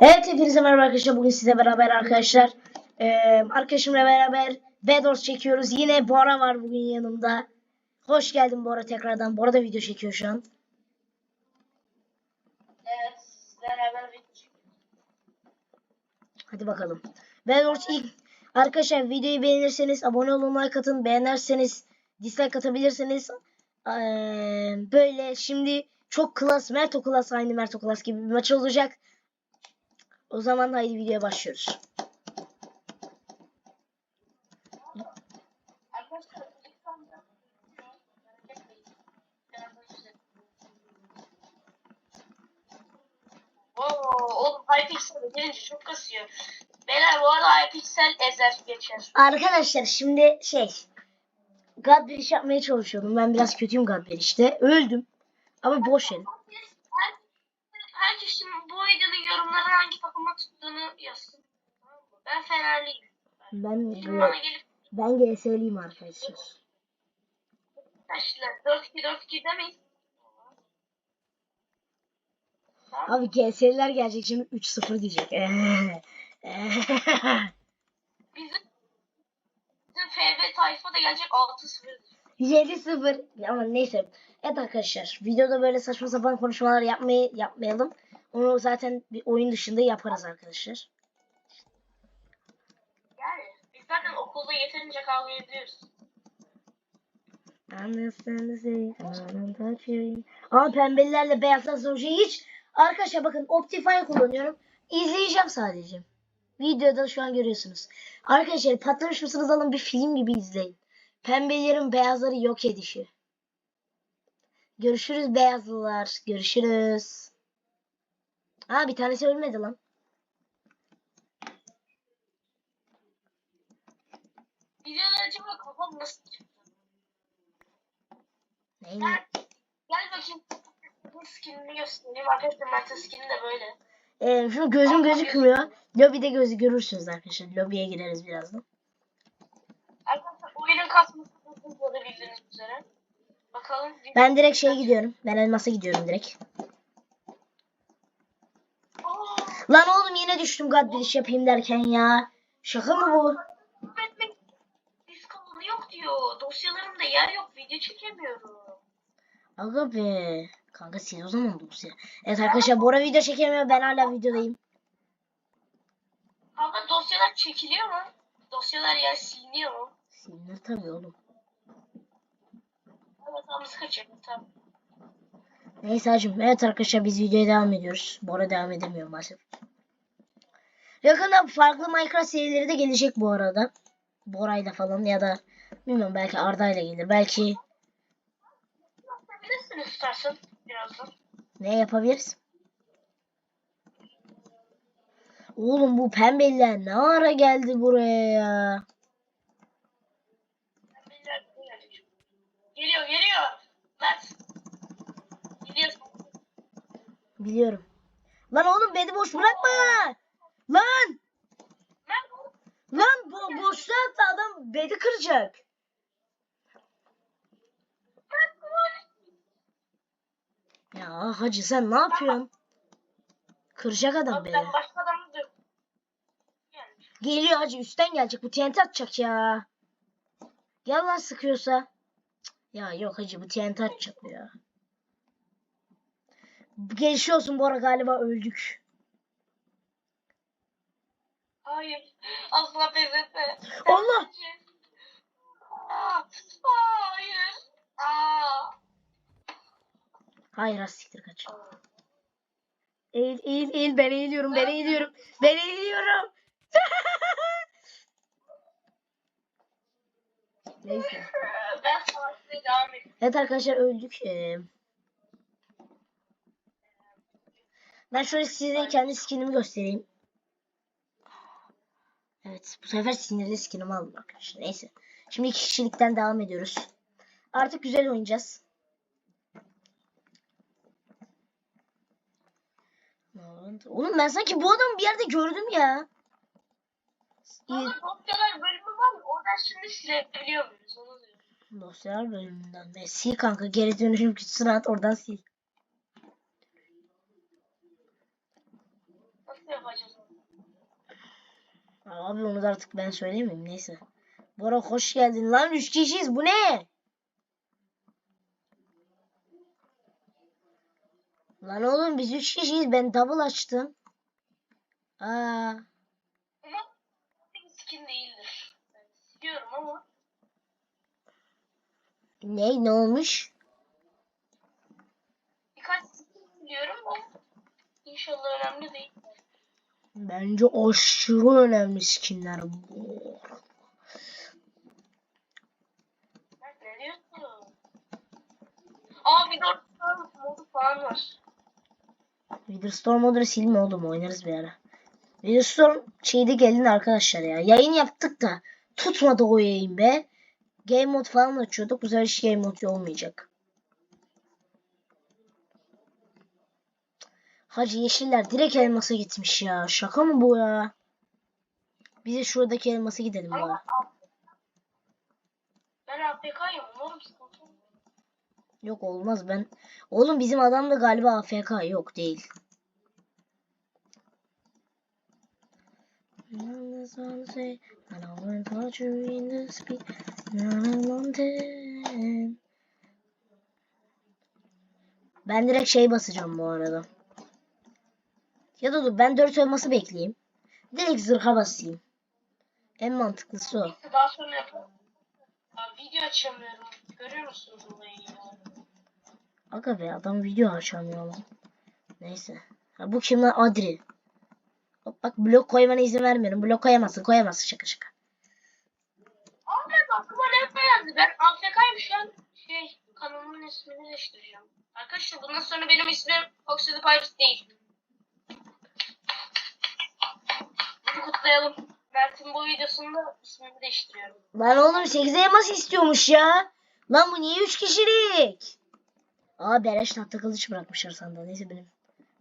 Evet hepinize merhaba arkadaşlar. Bugün size beraber arkadaşlar. Ee, arkadaşımla beraber Bedors çekiyoruz. Yine Bora var bugün yanımda. Hoş geldin Bora tekrardan. Bora da video çekiyor şu an. Evet. Beraber Hadi bakalım. Bedors ilk arkadaşlar videoyu beğenirseniz abone olun like atın. Beğenirseniz dislike atabilirsiniz. Ee, böyle şimdi çok klas Merto klas aynı Merto klas gibi bir maç olacak. O zaman haydi videoya başlıyoruz. Oo, oğlum Hypixel'e gelince çok kasıyor. Beyler bu arada Hypixel ezer geçer. Arkadaşlar şimdi şey Godberish yapmaya çalışıyordum. Ben biraz kötüyüm Godberish'te. Öldüm. Ama boş. Herkes, her- herkes şimdi bu videonun yorumlarına hangi takıma tuttuğunu yazsın. Ben Fenerliyim. Ben Şimdi bana gelip ben GS'liyim arkadaşlar. Arkadaşlar 4-2-4-2 demeyiz. Tamam. Abi GS'liler gelecek şimdi 3-0 diyecek. Bizim, bizim FB tayfa da gelecek 6-0. 7-0. Ama neyse. Evet arkadaşlar videoda böyle saçma sapan konuşmalar yapmayı yapmayalım. Onu zaten bir oyun dışında yaparız arkadaşlar. Yani biz zaten okulda yeterince kavga ediyoruz. Ama pembelilerle beyazlar sonucu hiç arkadaşlar bakın Optifine kullanıyorum. İzleyeceğim sadece. Videoda şu an görüyorsunuz. Arkadaşlar patlamış mısınız alın bir film gibi izleyin. Pembelerin beyazları yok edişi. Görüşürüz beyazlılar. Görüşürüz. Ha bir tanesi ölmedi lan. Videolar acaba kafam nasıl çıktı? Neyse. Gel, gel bakayım. Bu skinini göstereyim. Arkadaşlar Mert'in skini de böyle. Ee, şu gözüm gözükmüyor. Lobide gözü görürsünüz arkadaşlar. Lobiye gireriz birazdan. Oyunun kasması hızlı da bildiğiniz üzere. Bakalım. Ben direkt şeye gidiyorum. Ben elmasa gidiyorum direkt. Aa, Lan oğlum yine düştüm God bir iş yapayım derken ya. Şaka mı bu? Batman disk alanı yok diyor. Dosyalarımda yer yok. Video çekemiyorum. Aga be. Kanka sil o zaman dosya. Evet arkadaşlar Bora video çekemiyor. Ben hala videodayım. Ama dosyalar çekiliyor mu? Dosyalar yer siliniyor mu? Silinir tabii oğlum. Evet tamam biz kaçırdık tamam. Neyse hacım. Evet arkadaşlar biz videoya devam ediyoruz. Bora devam edemiyor maalesef. Yakında farklı Minecraft serileri de gelecek bu arada. Bora'yla falan ya da bilmiyorum belki Arda'yla gelir. Belki Bilirsin istersen birazdan. ne yapabiliriz? Oğlum bu pembeliler ne ara geldi buraya ya? Beyler, beyler. Geliyor geliyor. Mert. Geliyor. Biliyorum. Lan oğlum beni boş bırakma. Lan. Lan bo boşluğa attı adam beni kıracak. Ya hacı sen ne yapıyorsun? Kıracak adam beni. Geliyor hacı üstten gelecek. Bu TNT atacak ya. Gel lan sıkıyorsa. Cık, Ya yok hacı bu TNT atacak ya. Geçiyor olsun Bora galiba öldük. Hayır. Asla pes etme. Allah! Aa, hayır. Aa. Hayır az siktir kaç. Eğil eğil eğil ben eğiliyorum ben eğiliyorum. Ben eğiliyorum. Neyse. Ben savaşmaya devam ediyorum. Evet arkadaşlar öldük. Ee, ben şöyle size kendi skinimi göstereyim. Evet bu sefer sinirli skinimi aldım arkadaşlar. Neyse. Şimdi iki kişilikten devam ediyoruz. Artık güzel oynayacağız. Oğlum ben sanki bu adamı bir yerde gördüm ya. Ama dosyalar bölümü var ya oradan şimdi silebiliyor muyuz? Onu diyorum. Dosyalar bölümünden. Ve sil kanka geri dönüşüm kutusunu at oradan sil. Nasıl yapacağız? Abi onu da artık ben söyleyeyim neyse. Bora hoş geldin lan 3 kişiyiz bu ne? Lan oğlum biz 3 kişiyiz ben double açtım. Aa, Ama skin değildir. Ben istiyorum ama ne ne olmuş? birkaç skin biliyorum ama inşallah önemli değil. Bence aşırı önemli skinler bu. Aa de modu falan var. Witherstorm modunu silme oğlum oynarız bir ara. Witherstorm şeyde gelin arkadaşlar ya. Yayın yaptık da tutmadı o yayın be. Game mode falan açıyorduk. Sefer hiç game mode olmayacak. Hacı yeşiller direkt elmasa gitmiş ya. Şaka mı bu ya? Bize şuradaki elmasa gidelim bari. Ben APK'yım umarım sıkıntı. Yok olmaz ben. Oğlum bizim adam da galiba AFK yok değil. Ben direkt şey basacağım bu arada. Ya da dur ben 4 olması bekleyeyim. Direkt zırha basayım. En mantıklısı o. Neyse daha sonra yapalım. Aa, video açamıyorum. Görüyor musunuz olayı ya? Aga be adam video açamıyor lan. Neyse. Ha, bu kim lan? Adri. Hop, bak blok koymana izin vermiyorum. Blok koyamazsın koyamazsın şaka şaka. Abi aklıma ne geldi? Ben AFK'yım şu an. Şey kanalımın ismini değiştireceğim. Arkadaşlar bundan sonra benim ismim Foxy the Pirate değil. Bunu kutlayalım. Mert'in bu videosunda ismini değiştiriyorum. Lan oğlum 8'e yaması istiyormuş ya. Lan bu niye 3 kişilik? Aa beleş tahta kılıç bırakmışlar sandığa. Neyse benim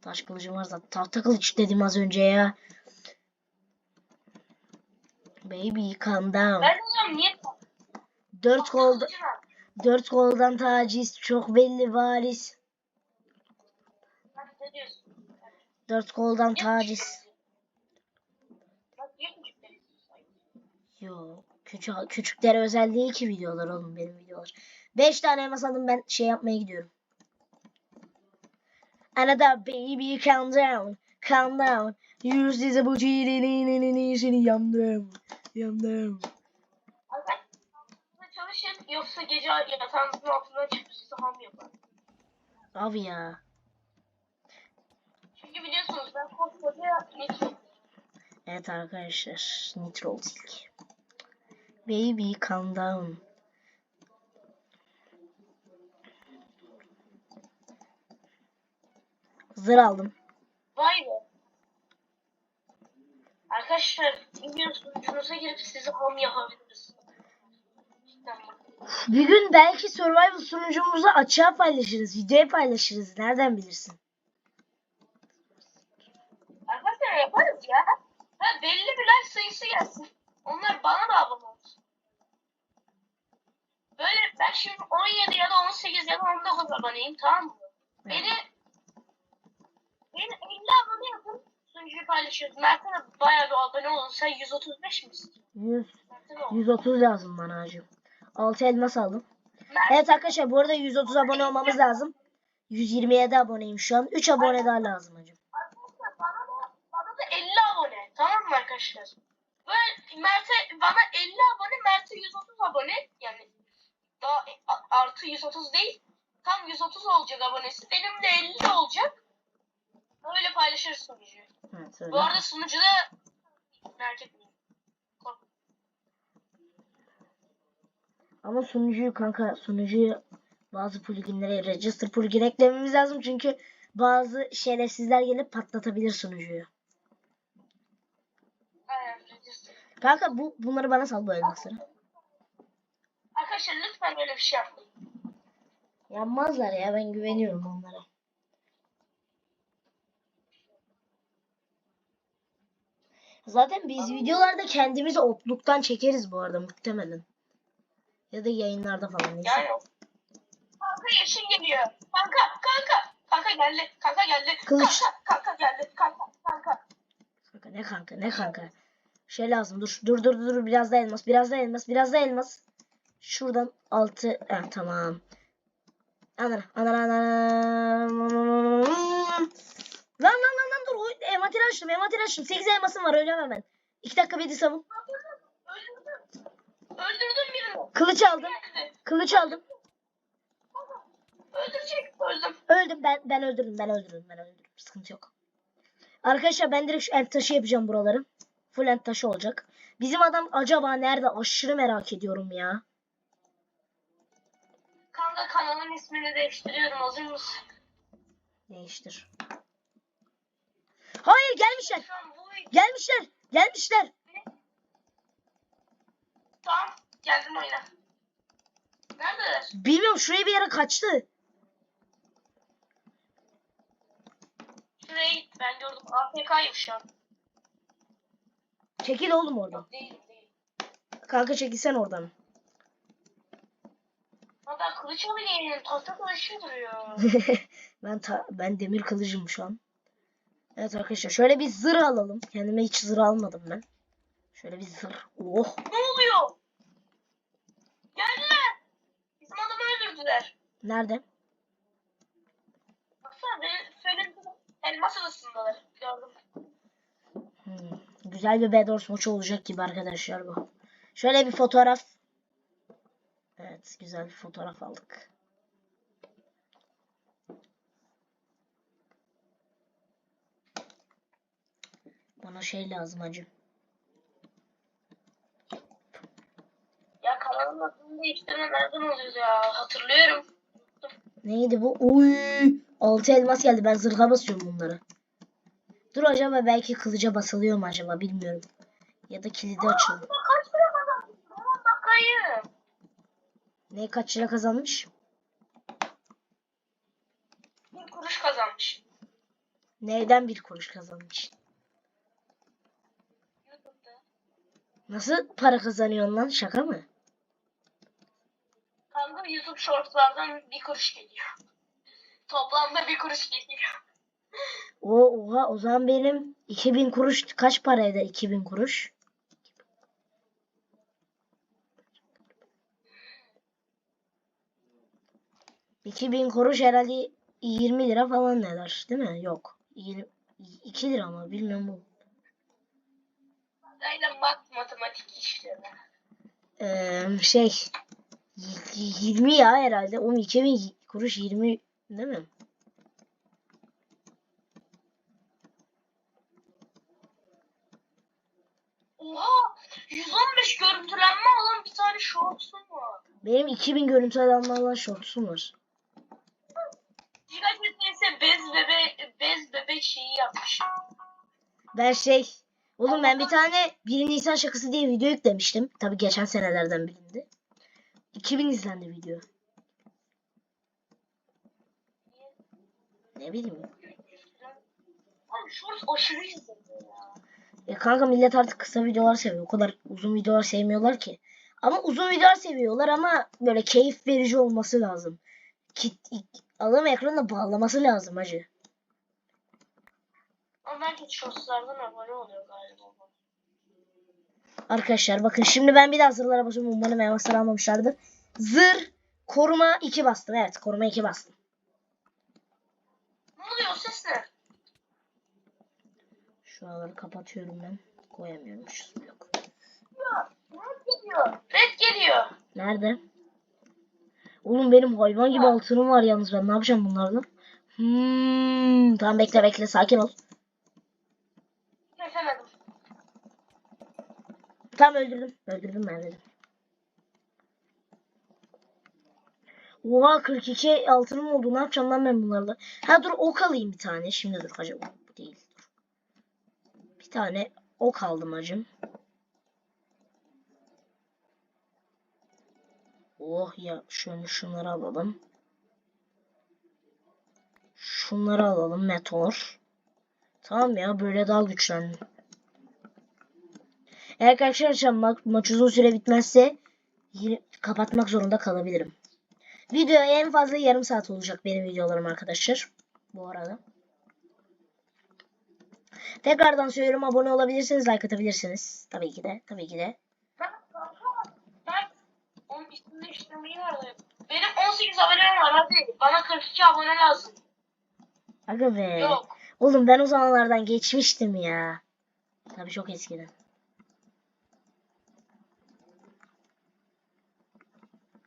taş kılıcım var zaten. Tahta kılıç dedim az önce ya. Baby calm down. Ben diyorum niye? 4 kolda. 4 koldan taciz çok belli varis. 4 koldan taciz. Bak niye küçük değilsin sanki? Yo küçük küçüklere özel değil ki videolar oğlum benim videolar. 5 tane elmas aldım ben şey yapmaya gidiyorum. Another baby calm down. Calm down. Use this bu seni yandım. Yandım. Çalışın yoksa gece yatağınızın altından çıkıp size ham yapar. Abi ya. Çünkü biliyorsunuz ben koskoca nitro. Evet arkadaşlar. Nitro ilk. Baby calm down. Zır aldım. Vay be. Arkadaşlar video sunucunuza girip size ham yapabiliriz. Bir gün belki survival sunucumuzu açığa paylaşırız. Videoya paylaşırız. Nereden bilirsin? Arkadaşlar yaparız ya. Ha, belli bir like sayısı gelsin. Onlar bana da abone olsun. Böyle ben şimdi 17 ya da 18 ya da 19 aboneyim tamam mı? Beni beni 50 abone yapın. Sunucuyu paylaşıyoruz. Mert'e bayağı bir abone olun. Sen 135 misin? 100, Mert'e de ol. 130 lazım bana hacım. 6 elmas aldım. Mert, Evet arkadaşlar bu arada 130 abone olmamız lazım. 127 aboneyim şu an. 3 abone daha lazım hacım. Arkadaşlar bana da, bana da 50 abone. Tamam mı arkadaşlar? Böyle Mert'e bana 50 abone, Mert'e 130 abone. Yani daha a- artı 130 değil. Tam 130 olacak abonesi. Benim de 50 olacak. Öyle paylaşırız sunucuyu. Evet öyle. Bu arada sunucuda merak etmeyin. Ama sunucuyu kanka sunucuyu bazı pluginlere register plugin eklememiz lazım çünkü bazı şerefsizler gelip patlatabilir sunucuyu. Aynen, register. Kanka bu bunları bana sal bu elmasları. Arkadaşlar lütfen böyle bir şey yapmayın. Yanmazlar ya ben güveniyorum onlara. Zaten biz videolarda kendimizi otluktan çekeriz bu arada muhtemelen. Ya da yayınlarda falan neyse. Yani Kanka yaşın geliyor. Kanka, kanka. Kanka geldi. Kanka geldi. Kılıç. Kanka, kanka geldi. Kanka, kanka. Ne kanka ne kanka. Şey lazım dur dur dur dur biraz da elmas biraz da elmas biraz da elmas. Şuradan altı ha, tamam. Ana ana ana. Lan lan lan lan dur oy, envanteri açtım envanteri açtım. 8 elmasım var öleceğim hemen. 2 dakika beni savun. Öldürdüm. Birini. Kılıç aldım. Kılıç aldım. Öldürecek. Öldüm. Öldüm ben ben öldürdüm ben öldürdüm ben öldürdüm. Sıkıntı yok. Arkadaşlar ben direkt şu end taşı yapacağım buraları. Full end taşı olacak. Bizim adam acaba nerede? Aşırı merak ediyorum ya. Kanka kanalın ismini değiştiriyorum. Hazır mısın? Değiştir. Hayır gelmişler. Gelmişler. Gelmişler. Tamam. Geldim oyuna. Neredeler? Bilmiyorum şuraya bir yere kaçtı. Şuraya git. Ben gördüm. AFK'yım şu an. Çekil oğlum oradan. Yok değilim değil. Kanka çekilsen oradan. Ben kılıç alayım. Tahta kılıçım duruyor. ben ta- ben demir kılıcım şu an. Evet arkadaşlar şöyle bir zırh alalım. Kendime hiç zırh almadım ben. Şöyle bir zırh. Oh. ne oluyor? Geldiler. Bizim adamı öldürdüler. Nerede? Baksana beni söyledim. Elmas adasındalar. Gördüm. Hmm, Güzel bir Bedwars maçı olacak gibi arkadaşlar bu. Şöyle bir fotoğraf. Evet güzel bir fotoğraf aldık. Bana şey lazım hacı. Ya kanalın adını değiştirme nereden oluyor ya? Hatırlıyorum. Neydi bu? Uy! 6 elmas geldi. Ben zırha basıyorum bunları. Dur acaba belki kılıca basılıyor mu acaba bilmiyorum. Ya da kilidi açılıyor. Aa, kaç lira kazandın? Tamam bakayım. Ne kaç lira kazanmış? Bir kuruş kazanmış. Neyden bir kuruş kazanmış? YouTube'da. Nasıl para kazanıyorsun lan? Şaka mı? Kanka YouTube Shorts'lardan bir kuruş geliyor. Toplamda bir kuruş geliyor. O oha o zaman benim 2000 kuruş kaç para eder 2000 kuruş? ...2000 kuruş herhalde 20 lira falan eder değil mi? Yok. 20, 2 lira mı? Bilmiyorum bu. Aynen mat matematik işlemi. Ee, şey... y- 20 ya herhalde. Oğlum 2000 kuruş 20 değil mi? Oha! 115 görüntülenme alan bir tane shorts'um var. Benim 2000 görüntü alanlarla shortsum var. Dikkat etse bez bebe bez bebek şeyi yapmış. Ben şey... Oğlum ben bir tane 1 Nisan şakası diye video yüklemiştim. Tabi geçen senelerden birinde. 2000 izlendi video. Ne bileyim. Oğlum shorts aşırı izleniyor ya. Ya kanka millet artık kısa videolar seviyor. O kadar uzun videolar sevmiyorlar ki. Ama uzun videolar seviyorlar ama böyle keyif verici olması lazım. Kit, adam ekranına bağlaması lazım hacı. Ama belki shorts'lardan abone oluyor galiba. Arkadaşlar bakın şimdi ben bir daha zırhlara basıyorum. Umarım elmasları almamışlardır. Zırh koruma 2 bastım. Evet koruma 2 bastım. Ne oluyor ses ne? Şuraları kapatıyorum ben. Koyamıyormuşuz. Yok. Ya, Red geliyor. Red geliyor. Nerede? Oğlum benim hayvan gibi altınım var yalnız ben ne yapacağım bunlarla? Hmm, tamam bekle bekle sakin ol. Kesemedim. Tamam öldürdüm. Öldürdüm ben öldürdüm. Oha 42 altınım oldu. Ne yapacağım lan ben bunlarla? Ha dur ok alayım bir tane. Şimdi dur hacı. Bu değil. Dur. Bir tane ok aldım hacım. Oh ya şunu şunları alalım. Şunları alalım meteor. Tamam ya böyle daha güçlendim. Eğer arkadaşlar ma maç uzun süre bitmezse kapatmak zorunda kalabilirim. Video en fazla yarım saat olacak benim videolarım arkadaşlar. Bu arada. Tekrardan söylüyorum abone olabilirsiniz, like atabilirsiniz. Tabii ki de, tabii ki de. Ben kanka ben onun ismini değiştirmeyi vardı. Benim 18 abonem var hadi. Bana 42 abone lazım. Aga be. Yok. Oğlum ben o zamanlardan geçmiştim ya. Tabii çok eskiden.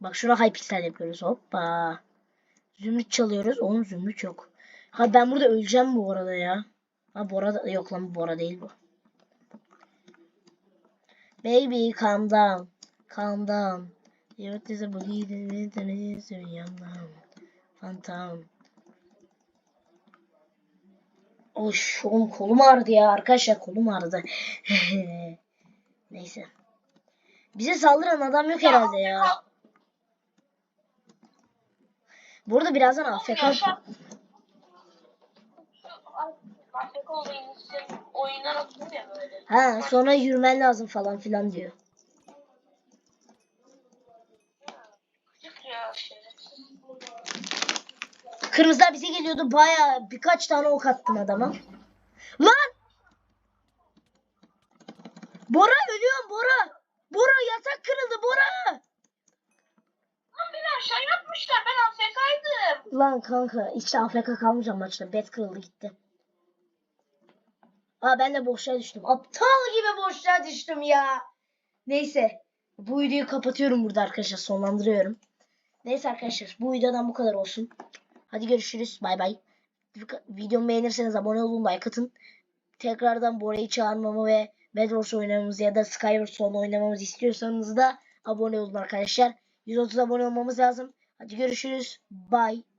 Bak şuna Hypixel yapıyoruz. Hoppa. Zümrüt çalıyoruz. Oğlum zümrüt yok. Ha ben burada öleceğim bu arada ya. Ha Bora da yok lan Bora değil bu. Baby calm down. Calm down. You're just a boogie that is yandan. Phantom. Oş, oğlum kolum ağrıdı ya arkadaşlar kolum ağrıdı. Neyse. Bize saldıran adam yok herhalde ya. Burada birazdan AFK. Ha sonra yürümen lazım falan filan diyor. Kırmızılar bize geliyordu baya birkaç tane ok attım adama. Lan! Bora ölüyorum Bora. Bora yatak kırıldı Bora. Lan beni aşağı yapmışlar ben AFK'ydım. Lan kanka işte AFK kalmayacağım maçta. Bet kırıldı gitti. Aa ben de boşluğa düştüm. Aptal gibi boşluğa düştüm ya. Neyse. Bu videoyu kapatıyorum burada arkadaşlar. Sonlandırıyorum. Neyse arkadaşlar. Bu videodan bu kadar olsun. Hadi görüşürüz. Bay bay. Videomu beğenirseniz abone olun. Like atın. Tekrardan Bora'yı çağırmamı ve Bedwars oynamamızı ya da Skyward Sword oynamamızı istiyorsanız da abone olun arkadaşlar. 130 abone olmamız lazım. Hadi görüşürüz. Bye.